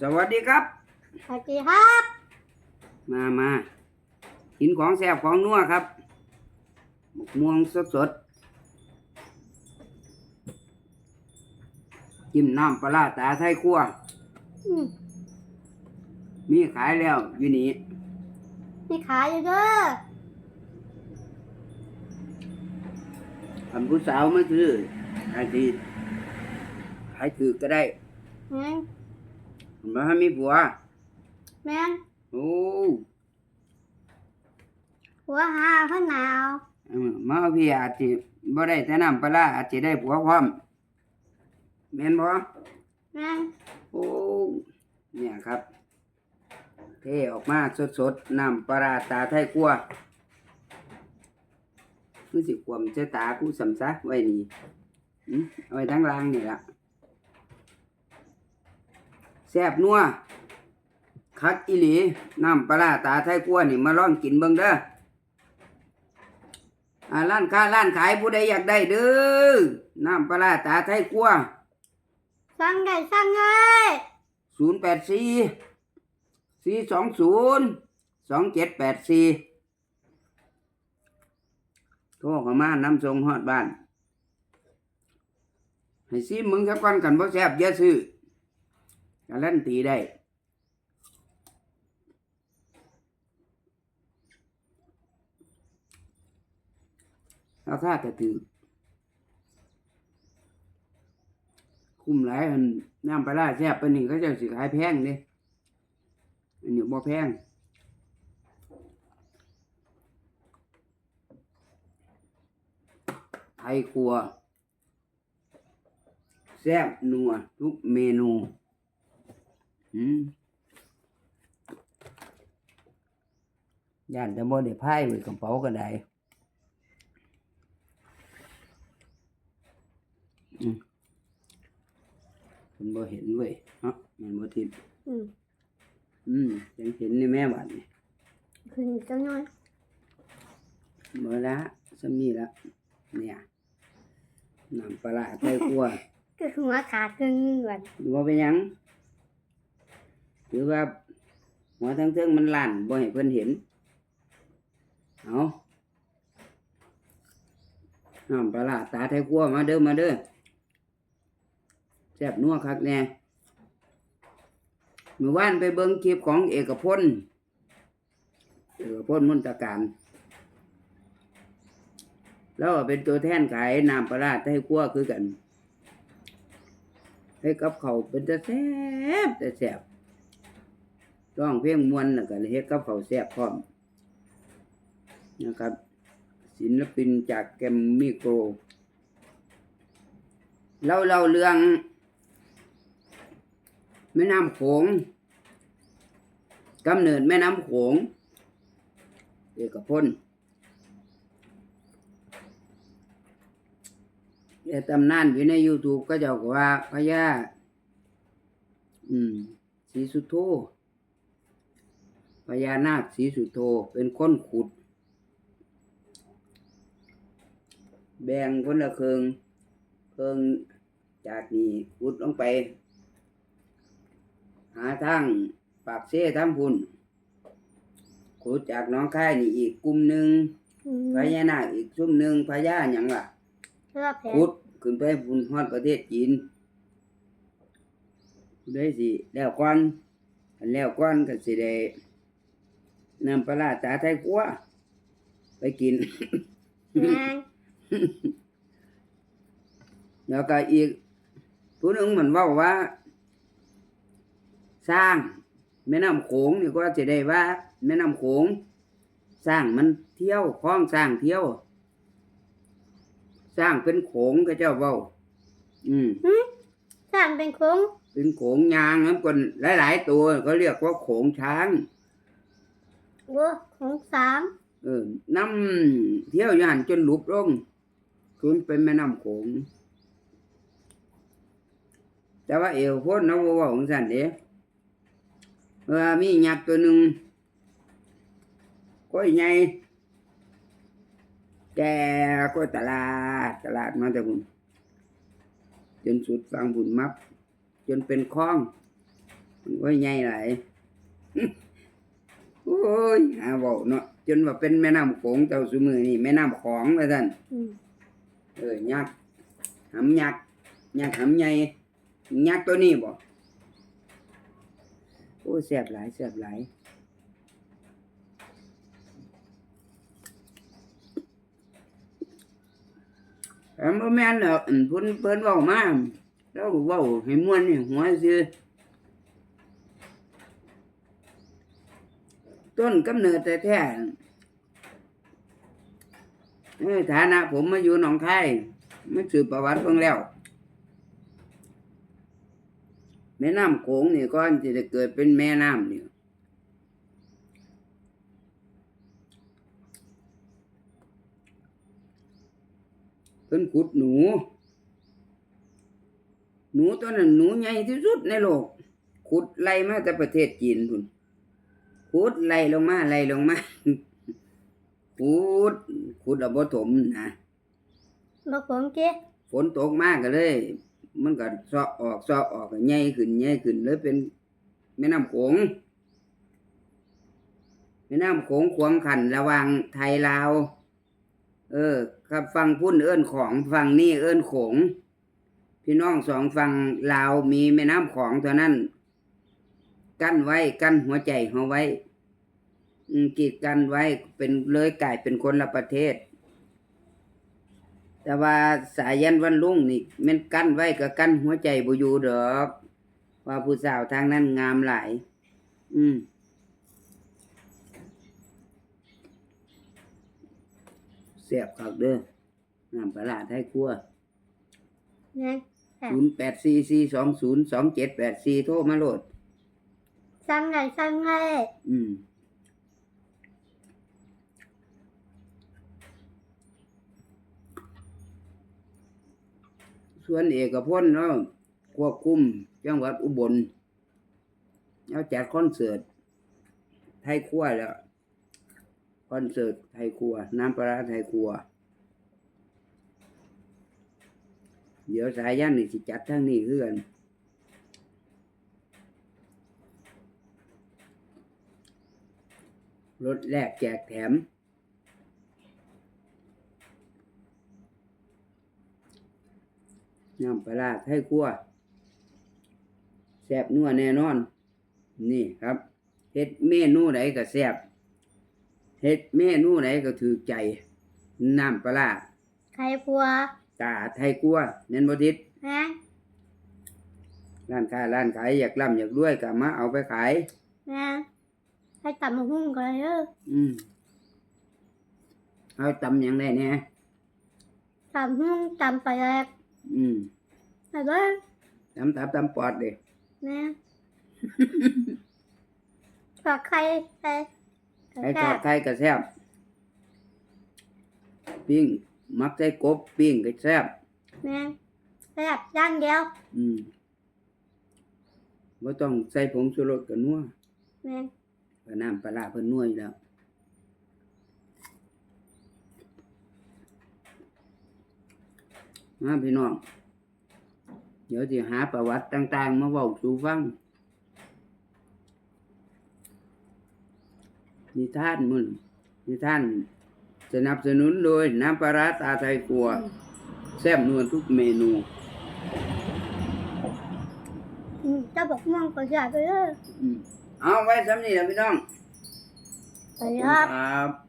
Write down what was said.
สวัสดีครับ สวัสดีครับ มามากินของแซ่บของนัวครับหมกม่วงสดสดๆจิ้มน้ำปลาร้าตาไทยคั่วอืมมีขายแล้วอยู่นี่มีขายอยู่เด้อคันผู้สาวมาซื้อขายทีขายถือก็ได้แม่งมาให้มีผัว แม่งโอ้หัวหาข้างหนาวเออมาเอาพี่อาจจะบ่ได้แต่น้ำปลาร้าอาจจะได้ผัวพร้อมแม่นบ่แม่งโอ้เนี่ยครับ เทออกมาสดๆน้ำปลาร้าตาไทยกัวคือสิความเจ้าตากูสำซักไว้นี่อืมเอาไว้ทั้งล่างนี่ละ แซ่บนัวคักอีหลีน้ำปลาร้าตาไทยกัวนี่มาลองกินเบิ่งเด้ออ่าร้านค้าร้านขายผู้ใดอยากได้เด้อน้ำปลาร้าตาไทยกัวสั่งได้สั่งเลยศูนย์แปดสี่สี่สองศูนย์สองเจ็ดแปดสี่โทรเข้ามานำส่งฮอดบ้าน ให้ซีมึงสักวันกันบ่แซ่บอย่าซื้อ การันตีได้ราคาก็ถือคุ้มหลายนน้ำปลาร้าแซ่บปานนี้เขาจะสิขายแพงเด้อันนี้บ่แพงไทยครัว แซ่บนัวทุกเมนู ย่านแต่บ่ได้พายไว้กระเป๋าก็ได้อืมคุณบ่เห็นเว้ยเนาะแมันบ่ทิพย์อืมอืมยังเห็นในแม่บัดนี่ขึ้นจังหน่อยบ่ละสมีละเนี่ยน้ำปลาร้าไทยครัวก็หัวขาดครึ่งหนึงก่อนบ่เป็นหยัง ถือว่า หัวทั้งเทิงมันลั่นบ่ให้เพิ่อนเห็น เอาน้ำปลาตาไทยครัวมาเด้อมาเด้อแซ่บนัวคักแน่เมื่อวานไปเบิ่งคลิปของเอกพลเอกพลมุนตะการ แล้วเป็นตัวแทนขายน้ำปลาไทยคั่วคือกันให้กับเขาเป็นแต่แซ่บแต่แซ่บ ร้องเพลงมวนแล้วก็เฮ็ดกับเขาแซ่บพร้อมนะครับ ศิลปินจากแกมมี่โกรเล่าเล่าเรื่องแม่น้ำโขงกำเนิดแม่น้ำโขงเอกพลแต่ตำนานอยู่ใน YouTube ก็จะบอกว่าพญาอืมสีสุโธ พญานาคสีสุโธเป็นคนขุด แบ่งคนละเครืองเครืองจากนี้ขุดลงไป หาทางปากเซ่ทำพุ่นขุดจากหน้องค่ายนี่อีกกลุ่มหนึ่งอืมพญานาคอีกซุ่มหนึ่งพญาหยังล่ะเพื่อแผลขุดขึ้นไปพุ่นฮอดประเทศจีนได้สิแล้วก่อนอันแล้วก่อนก็สิได้ นำปลาร้าตาไทยกัวไปกินแม่งแล้วก็อีกผู้หนึงมันเว่าว่า สร้างแม่น้ำโขงนี่ก็จะได้ว่า แม่น้ำโขงสร้างมันเที่ยวคล้องสร้างเที่ยว สร้างเป็นโขงก็เจ้าเว้าอืมสร้างเป็นโค้งเป็นโขงยางนั้นคนหลาย ๆ ตัวเขาเรียกว่าโขงช้าง โอ้ของสามเออน้ำเที่ยวอยหันจนหลุบลงคืนเป็นแม่น้ำโขงแต่ว่าเอวโพดนะว่าว่าของสันเด้เออมีหยักตัวหนึ่งก้อยใหญ่แกก็ตลาด ตลาดมาแต่บุญจนสุดฟังบุญมับ จนเป็นคลองโอ้ยใหญ่หลาย ยหาเว้าเนาะจนว่าเป็นแม่น้ำโขงเจ้าซุมือนี่แม่น้ำของว่าซั่นอืมเออยักษ์หำยักษ์ยักษ์หำใหญ่ยักษ์ตัวนี้บ่โอ้ยแซ่บหลายแซ่บหลายแต่บ่แม่นดอกอั่นเพิ่นเพิ่นเว้ามาแล้วเว้าให้ม่วนนี่หัวซื่อ ต้นกำเนิดแท้ๆฐานะผมมาอยู่หนองคายไมาสืบประวัติเบิ่งแล้วแม่น้ำโขงนี่ก่อนที่จะเกิดเป็นแม่น้ำนี่เพิ่นขุดหนู หนูตัวนั้นหนูใหญ่ที่สุดในโลก ขุดไล่มาจากประเทศจีนพุ่น ขุดไล่ลงมาไล่ลงมาขุดขุดเอาบ่ถมนะบอกผมเจ๊ฝนตกมากก็เลย มันก็เซาะออกเซาะออกก็ใหญ่ขึ้นใหญ่ขึ้นเลยเป็นแม่น้ำโขงแม่น้ำโขงขวางขันระหว่างไทยลาว เออครับฟังพุ่นเอิ้นของฟังนี่เอิ้นโขง พี่น้องสองฝั่งลาวมีแม่น้ำของเท่านั้น กั้นไว้กั้นหัวใจเขาไว้อืมกีดกันไว้เป็นเลยกลายเป็นคนละประเทศ แต่ว่าสายันวันรุ่งนี่แมันกั้นไว้ก็กั้นหัวใจบ่อยู่ดอก ว่าผู้สาวทางนั้นงามหลาย อืมเสียบคักเด้อน้ำปลาร้าไทยครัวนะศูนย์แปดสี่สี่สองศูนย์สองเจ็ดแปดสี่โทรมาโหลด สั่งไงสั่งไงอืม ส่วนเอกพลเนาะควบคุมจังหวัดอุบลเอาจัดคอนเสิร์ตไทยครัวแล้ว คอนเสิร์ตไทยครัว น้ำปลาร้าไทยครัว เดี๋ยวสายยันนี่สิจัดทั้งนี้คือกัน รถแรกแจกแถม น้ำปลาร้าไทยคั่วแซ่บนัวแน่นอน นี่ครับเฮ็ดเมนูไหนก็แซ่บเฮ็ดเมนูไหนก็ถือใจ น้ำปลาร้าไข่พัวตาไทยคั่วเน้นบ่ทิศนะร้านค้าร้านขายอยากร่ำอยากรวยก็มาเอาไปขายนะ ให้ตับมาหุ้งกันเลยเด้ออืมเอาตำหยังได้แหน่ตับหุ้งตับไปแรกอืมไปเบ้างตำตับตำปอดเด้นะฝากใครใครไข่ทอดไข่ก็แซ่บปิ้งมักใส่กบปิ้งก็แซ่บนะแซ่บย่างเดียว อืมบ่ต้องใส่ผงชูรสกับนัวนะเพราะ น้ำปลาร้าเพิ่นนัวอยู่แล้วมาพี่น้อง เดี๋ยวสิหาประวัติต่าง ๆ มาเว้าสู่ฟังนิทานมึนนิทานสนับสนุนโดยน้ำปลาร้าตาไทยครัว แซ่บนวลทุกเมนูอืมเจะบอกม่วงก็อยากไปเด้ออืม เอาไว้สำนี้แหละพี่น้อง สวัสดีครับ ครับ